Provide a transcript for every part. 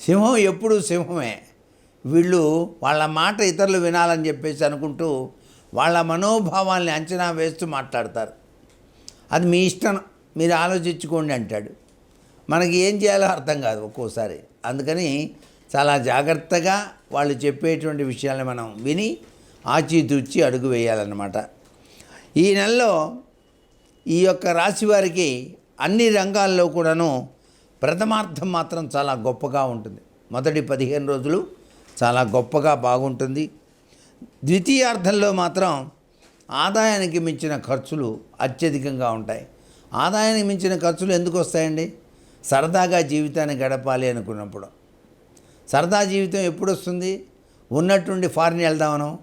సింహం ఎప్పుడూ సింహమే. వీళ్ళు వాళ్ళ మాట ఇతరులు వినాలని చెప్పేసి అనుకుంటూ వాళ్ళ మనోభావాల్ని అంచనా వేస్తూ మాట్లాడతారు. అది మీ ఇష్టం మీరు ఆలోచించుకోండి అంటాడు. మనకి ఏం చేయాలో అర్థం కాదు ఒక్కోసారి. అందుకని చాలా జాగ్రత్తగా వాళ్ళు చెప్పేటువంటి విషయాల్ని మనం విని ఆచితూచి అడుగు వేయాలన్నమాట. ఈ నెలలో ఈ యొక్క రాశి వారికి అన్ని రంగాల్లో కూడాను ప్రథమార్థం మాత్రం చాలా గొప్పగా ఉంటుంది. మొదటి పదిహేను రోజులు చాలా గొప్పగా బాగుంటుంది. ద్వితీయార్థంలో మాత్రం ఆదాయానికి మించిన ఖర్చులు అత్యధికంగా ఉంటాయి. ఆదాయానికి మించిన ఖర్చులు ఎందుకు వస్తాయండి? సరదాగా జీవితాన్ని గడపాలి అనుకున్నప్పుడు. సరదా జీవితం ఎప్పుడు వస్తుంది? ఉన్నట్టుండి ఫారిన్ వెళ్దామనో?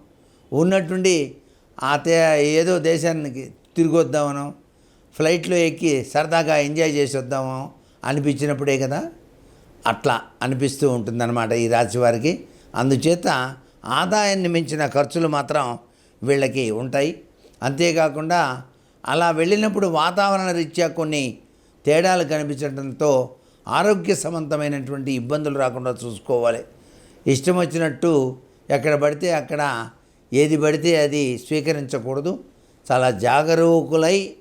ఉన్నట్టుండి ఆ తే ఏదో దేశానికి తిరిగి వద్దామనో? ఫ్లైట్లో ఎక్కి సరదాగా ఎంజాయ్ చేసి వద్దామో అనిపించినప్పుడే కదా? అట్లా అనిపిస్తూ ఉంటుందన్నమాట ఈ రాశి వారికి అందుచేత ఆదాయాన్ని మించిన ఖర్చులు మాత్రం వీళ్ళకి ఉంటాయి. అంతేకాకుండా అలా వెళ్ళినప్పుడు వాతావరణ రీత్యా కొన్ని తేడాలు కనిపించడంతో ఆరోగ్య సంబంధమైనటువంటి ఇబ్బందులు రాకుండా చూసుకోవాలి. ఇష్టం వచ్చినట్టు ఎక్కడ పడితే అక్కడ ఏది పడితే అది స్వీకరించకూడదు. చాలా జాగరూకులై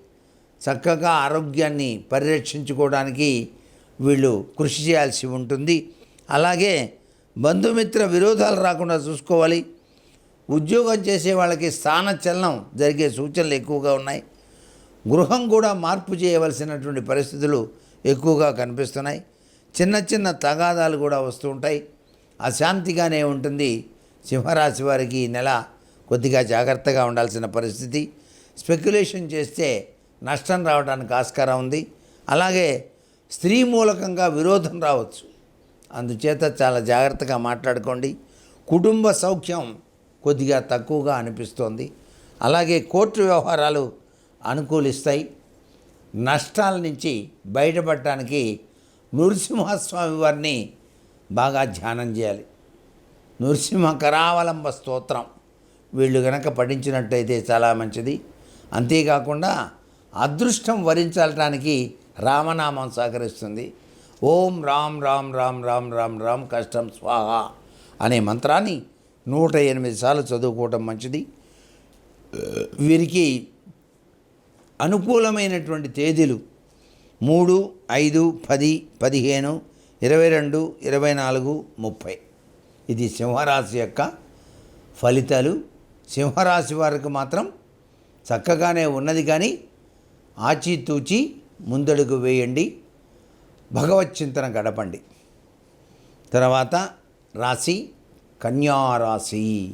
చక్కగా ఆరోగ్యాన్ని పరిరక్షించుకోవడానికి వీళ్ళు కృషి చేయాల్సి ఉంటుంది. అలాగే బంధుమిత్ర విరోధాలు రాకుండా చూసుకోవాలి. ఉద్యోగం చేసే వాళ్ళకి స్థానచలనం జరిగే సూచనలు ఎక్కువగా ఉన్నాయి. గృహం కూడా మార్పు చేయవలసినటువంటి పరిస్థితులు ఎక్కువగా కనిపిస్తున్నాయి. చిన్న చిన్న తగాదాలు కూడా వస్తూ ఉంటాయి. అశాంతిగానే ఉంటుంది. సింహరాశి వారికి ఈ నెల కొద్దిగా జాగ్రత్తగా ఉండాల్సిన పరిస్థితి. స్పెక్యులేషన్ చేస్తే నష్టం రావడానికి ఆస్కారం ఉంది. అలాగే స్త్రీ మూలకంగా విరోధం రావచ్చు. అందుచేత చాలా జాగ్రత్తగా మాట్లాడుకోండి. కుటుంబ సౌఖ్యం కొద్దిగా తక్కువగా అనిపిస్తోంది. అలాగే కోర్టు వ్యవహారాలు అనుకూలిస్తాయి. నష్టాల నుంచి బయటపడటానికి నృసింహస్వామి వారిని బాగా ధ్యానం చేయాలి. నృసింహ కరావలంబ స్తోత్రం. వీళ్ళు గనక పఠించినట్టయితే చాలా మంచిది. అంతేకాకుండా అదృష్టం వరించడానికి రామనామం సహకరిస్తుంది. ఓం రామ్ రామ్ రామ్ రామ్ రామ్ రామ్ కష్టం స్వాహ అనే మంత్రాన్ని నూట ఎనిమిది సార్లు చదువుకోవటం మంచిది. వీరికి అనుకూలమైనటువంటి తేదీలు మూడు ఐదు పది పదిహేను ఇరవై రెండు ఇరవై నాలుగు ముప్పై. ఇది సింహరాశి యొక్క ఫలితాలు. సింహరాశి వారికి మాత్రం చక్కగానే ఉన్నది కానీ ఆచితూచి ముందడుగు వేయండి. భగవత్ చింతన గడపండి. తర్వాత రాశి కన్యారాశి